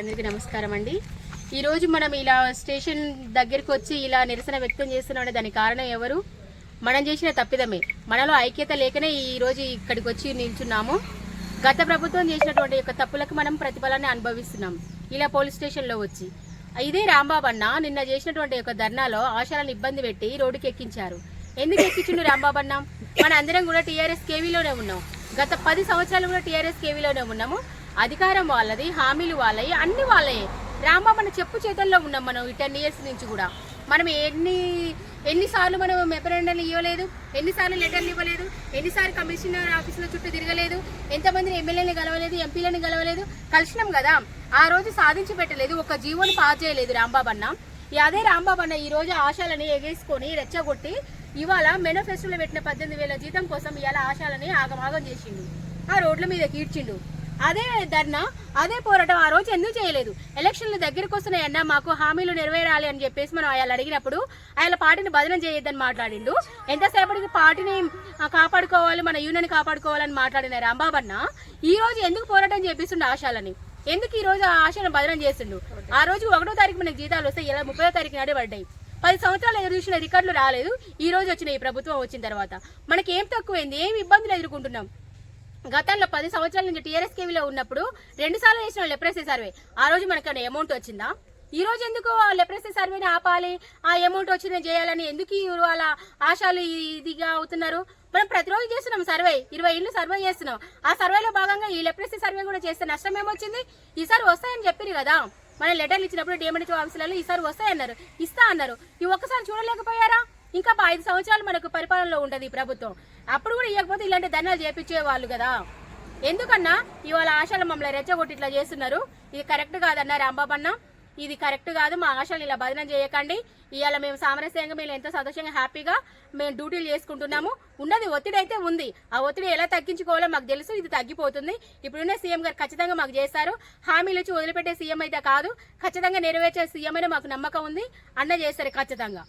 అందరికీ నమస్కారం అండి. ఈరోజు మనం ఇలా స్టేషన్ దగ్గరికి వచ్చి ఇలా నిరసన వ్యక్తం చేస్తున్నాం దానికి కారణం ఎవరు? మనం చేసిన తప్పిదమే. మనలో ఐక్యత లేకనే ఈ రోజు ఇక్కడికి వచ్చి నిల్చున్నాము. గత ప్రభుత్వం చేసినటువంటి యొక్క తప్పులకు మనం ప్రతిఫలాన్ని అనుభవిస్తున్నాం. ఇలా పోలీస్ స్టేషన్లో వచ్చి. ఇదే రాంబాబు అన్న నిన్న చేసినటువంటి యొక్క ధర్నాలో ఆశాలను ఇబ్బంది పెట్టి రోడ్డుకి ఎక్కించారు. ఎందుకు ఎక్కించిండు రాంబాబు అన్న? మన అందరం కూడా టీఆర్ఎస్ కేవీలోనే ఉన్నాం. గత పది సంవత్సరాలు కూడా టీఆర్ఎస్ కేవీలోనే ఉన్నాము. అధికారం వాళ్ళది హామీలు వాళ్ళవి అన్ని వాళ్ళయే. రాంబాబు చెప్పు చేతుల్లో ఉన్నాం మనం ఈ టెన్ ఇయర్స్ నుంచి కూడా. మనం ఎన్ని ఎన్నిసార్లు మనం మెమరాండాలు ఇవ్వలేదు ఎన్నిసార్లు లెటర్లు ఇవ్వలేదు ఎన్నిసార్లు కమిషనర్ ఆఫీసులో చుట్టూ తిరగలేదు ఎంతమంది ఎమ్మెల్యేని గెలవలేదు ఎంపీలను గెలవలేదు కలిసినాం కదా. ఆ రోజు సాధించి పెట్టలేదు ఒక జీవోని పాస్ చేయలేదు రాంబాబు అన్న ఈ అదే రాంబాబు అన్న ఈ రోజు ఆశాలని ఎగేసుకొని రెచ్చగొట్టి ఇవాళ మేనిఫెస్టోలో పెట్టిన పద్దెనిమిది వేల జీతం కోసం ఇవాళ ఆశాలని ఆగమాగం చేసిండు. ఆ రోడ్ల మీద కీడ్చిండు. అదే ధర్నా అదే పోరాటం ఆ రోజు ఎందుకు చేయలేదు? ఎలక్షన్లు దగ్గరికి వస్తున్నాయన్నా మాకు హామీలు నెరవేరాలి అని చెప్పేసి మనం ఆయన అడిగినప్పుడు ఆయన పార్టీని బదనం చేయొద్దని మాట్లాడిండు. ఎంతసేపటికి పార్టీని కాపాడుకోవాలి మన యూనియన్ కాపాడుకోవాలని మాట్లాడిన రాంబాబన్న ఈ రోజు ఎందుకు పోరాటం చేపిస్తుండే ఆశాలని? ఎందుకు ఈ రోజు ఆ ఆశను బదనం చేస్తుండు? ఆ రోజు ఒకటో తారీఖు మనకి జీతాలు వస్తాయి ఇలా ముప్పై తారీఖు నాడే పడ్డాయి. పది సంవత్సరాలు ఎదురు చూసిన రికార్డులు రాలేదు. ఈ రోజు వచ్చిన ఈ ప్రభుత్వం వచ్చిన తర్వాత. మనకి ఏం తక్కువైంది? ఏం ఇబ్బందులు ఎదుర్కొంటున్నాం? గతంలో పది సంవత్సరాల నుంచి టీఆర్ఎస్ కేవీలో ఉన్నప్పుడు రెండు సార్లు చేసిన లెప్రసీ సర్వే ఆ రోజు మనకి అమౌంట్ వచ్చిందా? ఈ రోజు ఎందుకు ఆ లెప్రసీ సర్వేని ఆపాలి? ఆ అమౌంట్ వచ్చిన చేయాలని ఎందుకు వాళ్ళ ఆశాలు ఇదిగా అవుతున్నారు? మనం ప్రతిరోజు చేస్తున్నాం సర్వే ఇరవై ఇల్లు సర్వే చేస్తున్నాం. ఆ సర్వేలో భాగంగా ఈ లెప్రసీ సర్వే కూడా చేస్తే నష్టం ఏమొచ్చింది? ఈసారి వస్తాయని చెప్పారు కదా. మన లెటర్లు ఇచ్చినప్పుడు డిఎండి ఆఫీసులలో ఈసారి వస్తాయన్నారు. ఇస్తా అన్నారు. ఈ ఒక్కసారి చూడలేకపోయారా? ఇంకా ఐదు సంవత్సరాలు మనకు పరిపాలనలో ఉండదు ఈ ప్రభుత్వం. అప్పుడు కూడా ఇవ్వకపోతే ఇలాంటి దండాలు చేపించేవాళ్ళు కదా. ఎందుకన్నా? ఇవాళ ఆశలు మమ్మల్ని రెచ్చగొట్టి ఇట్లా చేస్తున్నారు. ఇది కరెక్ట్ కాదన్నా రాంబాబు ఇది కరెక్ట్ కాదు. మా ఆశలు ఇలా బదనం చేయకండి. ఇవాళ మేము సామరస్యంగా మేము ఎంతో సంతోషంగా హ్యాపీగా మేము డ్యూటీలు చేసుకుంటున్నాము. ఉన్నది ఒత్తిడి అయితే ఉంది. ఆ ఒత్తిడి ఎలా తగ్గించుకోవాలో మాకు తెలుసు. ఇది తగ్గిపోతుంది. ఇప్పుడున్న సీఎం గారు ఖచ్చితంగా మాకు చేస్తారు. హామీలు ఇచ్చి వదిలిపెట్టే సీఎం అయితే కాదు. ఖచ్చితంగా నెరవేర్చే సీఎం అనే మాకు నమ్మకం ఉంది. అన్న చేస్తారు ఖచ్చితంగా.